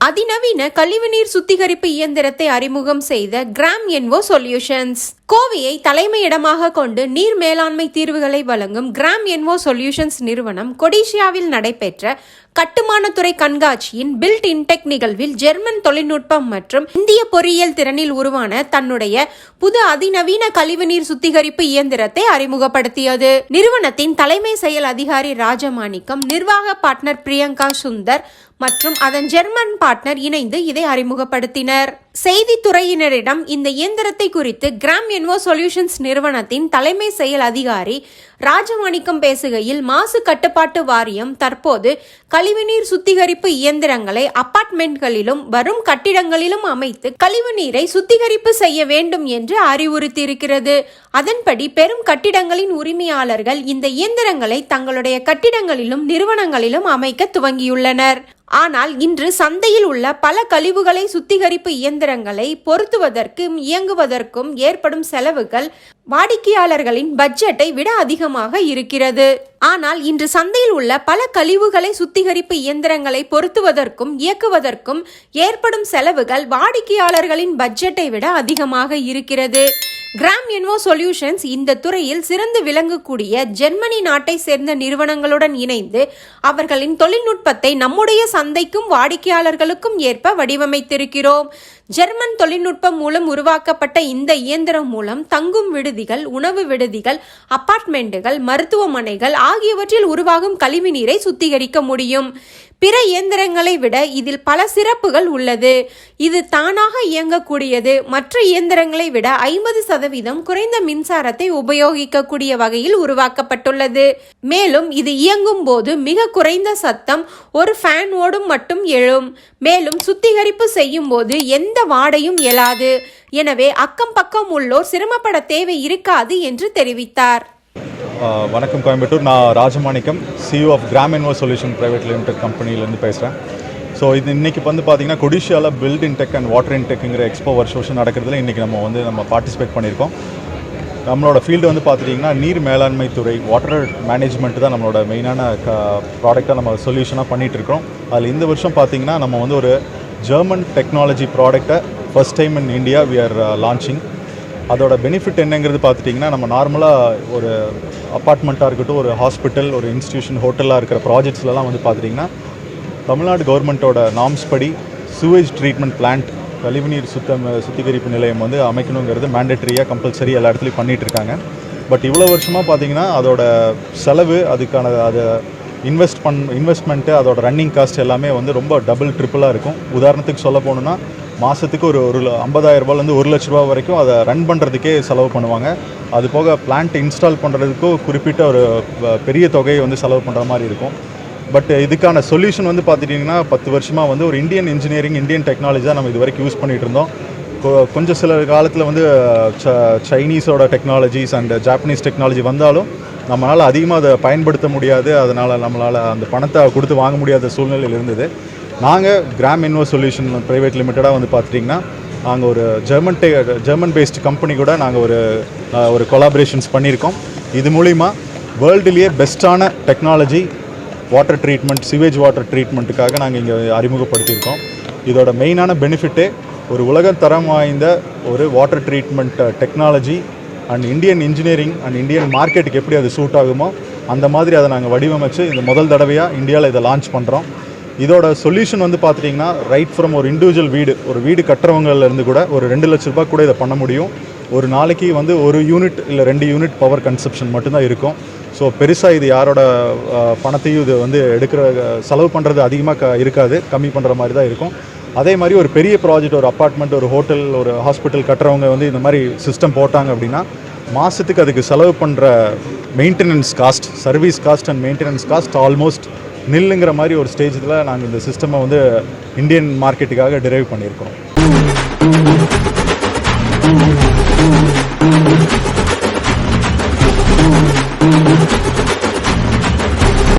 அதிநவீன கழிவுநீர் சுத்திகரிப்பு இயந்திரத்தை அறிமுகம் செய்த கிராம் என்வோ சொல்யூஷன்ஸ் கோவையை தலைமையிடமாக கொண்டு நீர் மேலாண்மை தீர்வுகளை வழங்கும் கிராம் என்வோ சொல்யூஷன்ஸ் நிறுவனம் கொடிஷியாவில் நடைபெற்ற கட்டுமானத்துறை கண்காட்சியின் பில்ட் இன்டெக் நிகழ்வில் ஜெர்மன் தொழில்நுட்பம் மற்றும் இந்திய பொறியியல் திறனில் உருவான தன்னுடைய புது அதிநவீன கழிவுநீர் சுத்திகரிப்பு இயந்திரத்தை அறிமுகப்படுத்தியது. நிறுவனத்தின் தலைமை செயல் அதிகாரி ராஜமாணிக்கம் நிர்வாக பார்ட்னர் பிரியங்கா சுந்தர் மற்றும் அதன் ஜெர்மன் பார்ட்னர் இணைந்து இதை அறிமுகப்படுத்தினர். செய்தித்துறையினரிடம் இந்த இயந்திரத்தை குறித்து கிராம் என்வோ சொல்யூஷன்ஸ் நிறுவனத்தின் தலைமை செயல் அதிகாரி ராஜமாணிக்கம் பேசுகையில் மாசு கட்டுப்பாட்டு வாரியம் தற்போது கழிவுநீர் சுத்திகரிப்பு இயந்திரங்களை அபார்ட்மெண்ட்களிலும் வரும் கட்டிடங்களிலும் அமைத்து கழிவுநீரை சுத்திகரிப்பு செய்ய வேண்டும் என்று அறிவுறுத்தியிருக்கிறது. அதன்படி பெரும் கட்டிடங்களின் உரிமையாளர்கள் இந்த இயந்திரங்களை தங்களுடைய கட்டிடங்களிலும் நிறுவனங்களிலும் அமைக்க துவங்கியுள்ளனர். ஆனால் இன்று சந்தையில் உள்ள பல கழிவுகளை சுத்திகரிப்பு இயந்திரங்களை பொருத்துவதற்கும் இயங்குவதற்கும் ஏற்படும் செலவுகள் வாடிக்கையாளர்களின் பட்ஜெட்டை விட அதிகமாக இருக்கிறது. ஆனால் இன்று சந்தையில் உள்ள பல கழிவுகளை சுத்திகரிப்பு இயந்திரங்களை பொருத்துவதற்கும் இயக்குவதற்கும் ஏற்படும் செலவுகள் வாடிக்கையாளர்களின் பட்ஜெட்டை விட அதிகமாக இருக்கிறது. கிராம் என்வோ சொல்யூஷன்ஸ் இந்த துறையில் சிறந்து விளங்கக்கூடிய ஜெர்மனி நாட்டை சேர்ந்த நிறுவனங்களுடன் இணைந்து அவர்களின் தொழில்நுட்பத்தை நம்முடைய சந்தைக்கும் வாடிக்கையாளர்களுக்கும் ஏற்ப வடிவமைத்திருக்கிறோம். ஜெர்மன் தொழில்நுட்பம் மூலம் உருவாக்கப்பட்ட இந்த இயந்திரம் மூலம் தங்கும் விடுதிகள் உணவு விடுதிகள் அபார்ட்மெண்ட்டுகள் மருத்துவமனைகள் ஆகியவற்றில் உருவாகும் கழிவுநீரை சுத்திகரிக்க முடியும். பிற இயந்திரங்களை விட இதில் பல சிறப்புகள் உள்ளது. இது தானாக இயங்கக்கூடியது. மற்ற இயந்திரங்களை விட ஐம்பது சதவீதம் குறைந்த மின்சாரத்தை உபயோகிக்கக்கூடிய வகையில் உருவாக்கப்பட்டுள்ளது. மேலும் இது இயங்கும் போது மிக குறைந்த சத்தம் ஒரு ஃபேன் ஓடும் மட்டும் எழும். மேலும் சுத்திகரிப்பு செய்யும் போது எந்த வாடையும் எழாது எனவே அக்கம் பக்கம் உள்ளோர் சிரமப்பட தேவை இருக்காது என்று தெரிவித்தார். வணக்கம் கோயம்புத்தூர். நான் Rajamanickam CEO of Gram Invo solution private limited கம்பெனிலேருந்து பேசுகிறேன் ஸோ இது இன்றைக்கி வந்து பார்த்திங்கன்னா கொடிஷியாவில் பில்ட் இன்டெக் அண்ட் வாட்டர் இன்டெக்குங்கிற எக்ஸ்போ வருஷம் நடக்கிறதுல இன்றைக்கி நம்ம வந்து நம்ம பார்ட்டிசிபேட் பண்ணியிருக்கோம். நம்மளோட ஃபீல்டு வந்து பார்த்துட்டிங்கன்னா நீர் மேலாண்மை துறை வாட்டர் மேனேஜ்மெண்ட் தான் நம்மளோட மெயினான க ப்ராடக்டாக நம்ம சொல்யூஷனாக பண்ணிகிட்ருக்கோம் அதில் இந்த வருஷம் பார்த்தீங்கன்னா நம்ம வந்து ஒரு ஜெர்மன் டெக்னாலஜி ப்ராடக்ட்டை first time in India we are launching அதோட பெனிஃபிட் என்னங்கிறது பார்த்துட்டிங்கன்னா நம்ம நார்மலாக ஒரு அப்பார்ட்மெண்ட்டாக இருக்கட்டும் ஒரு ஹாஸ்பிட்டல் ஒரு இன்ஸ்டியூஷன் ஹோட்டலாக இருக்கிற ப்ராஜெக்ட்ஸ்லலாம் வந்து பார்த்துட்டிங்கன்னா தமிழ்நாடு கவர்மெண்ட்டோட நாம்ஸ் படி சுவேஜ் ட்ரீட்மெண்ட் பிளான்ட் கழிவுநீர் சுத்தம் சுத்திகரிப்பு நிலையம் வந்து அமைக்கணுங்கிறது மேண்டேட்டரியாக கம்பல்சரி எல்லா இடத்துலையும் பண்ணிகிட்டு இருக்காங்க. பட் இவ்வளோ வருஷமாக பார்த்தீங்கன்னா அதோட செலவு அதுக்கான அதை இன்வெஸ்ட் பண் இன்வெஸ்ட்மெண்ட்டு அதோட ரன்னிங் காஸ்ட் எல்லாமே வந்து ரொம்ப டபுள் ட்ரிப்புளாக இருக்கும். உதாரணத்துக்கு சொல்ல போகணுன்னா மாதத்துக்கு ஒரு ஒரு ஐம்பதாயிரம் ரூபாயிலேருந்து ஒரு லட்ச ரூபா வரைக்கும் அதை ரன் பண்ணுறதுக்கே செலவு பண்ணுவாங்க. அது போக பிளான்ட் இன்ஸ்டால் பண்ணுறதுக்கும் குறிப்பிட்ட ஒரு பெரிய தொகையை வந்து செலவு பண்ணுற மாதிரி இருக்கும். பட் இதுக்கான சொல்யூஷன் வந்து பார்த்துட்டிங்கன்னா பத்து வருஷமாக வந்து ஒரு இந்தியன் இன்ஜினியரிங் இந்தியன் டெக்னாலஜி நம்ம இது வரைக்கும் யூஸ் பண்ணிகிட்டு இருந்தோம் கொஞ்சம் சில காலத்தில் வந்து ச சைனீஸோட டெக்னாலஜிஸ் அண்ட் ஜாப்பனீஸ் டெக்னாலஜி வந்தாலும் நம்மளால் அதிகமாக அதை பயன்படுத்த முடியாது. அதனால் நம்மளால் அந்த பணத்தை கொடுத்து வாங்க முடியாத சூழ்நிலையில் இருந்தது. நாங்கள் கிராம் இன்வோ சொல்யூஷன் ப்ரைவேட் லிமிட்டடாக வந்து பார்த்துட்டிங்கன்னா நாங்கள் ஒரு ஜெர்மன் டே ஜெர்மன் பேஸ்ட் கம்பெனி கூட நாங்கள் ஒரு ஒரு கொலாபரேஷன்ஸ் பண்ணியிருக்கோம். இது மூலிமா வேர்ல்டுலேயே பெஸ்ட்டான technology water treatment sewage water ட்ரீட்மெண்ட்டுக்காக நாங்கள் இங்கே அறிமுகப்படுத்தியிருக்கோம். இதோட மெயினான பெனிஃபிட்டே ஒரு உலக தரம் வாய்ந்த ஒரு water treatment technology and Indian engineering and Indian மார்க்கெட்டுக்கு எப்படி அது சூட் ஆகுமோ அந்த மாதிரி அதை நாங்கள் வடிவமைச்சு இந்த முதல் தடவையாக இந்தியாவில் இதை லான்ச் பண்ணுறோம் இதோட சொல்யூஷன் வந்து பார்த்துட்டிங்கன்னா ரைட் ஃப்ரம் ஒரு இண்டிவிஜுவல் வீடு ஒரு வீடு கட்டுறவங்கலேருந்து கூட ஒரு ரெண்டு லட்ச ரூபாய் கூட இதை பண்ண முடியும். ஒரு நாளைக்கு வந்து ஒரு யூனிட் இல்லை ரெண்டு யூனிட் பவர் கன்சப்ஷன் மட்டும்தான் இருக்கும். ஸோ பெருசாக இது யாரோட பணத்தையும் இது வந்து எடுக்கிற செலவு பண்ணுறது அதிகமாக க இருக்காது. கம்மி பண்ணுற மாதிரி தான் இருக்கும். அதே மாதிரி ஒரு பெரிய ப்ராஜெக்ட் ஒரு அப்பார்ட்மெண்ட் ஒரு ஹோட்டல் ஒரு ஹாஸ்பிட்டல் கட்டுறவங்க வந்து இந்த மாதிரி சிஸ்டம் போட்டாங்க அப்படின்னா மாதத்துக்கு அதுக்கு செலவு பண்ணுற maintenance cost service cost and maintenance cost almost நில்லுங்கிற மாதிரி ஒரு ஸ்டேஜில் நாங்கள் இந்த சிஸ்டமை வந்து இந்தியன் மார்க்கெட்டுக்காக டிரைவ் பண்ணியிருக்கோம்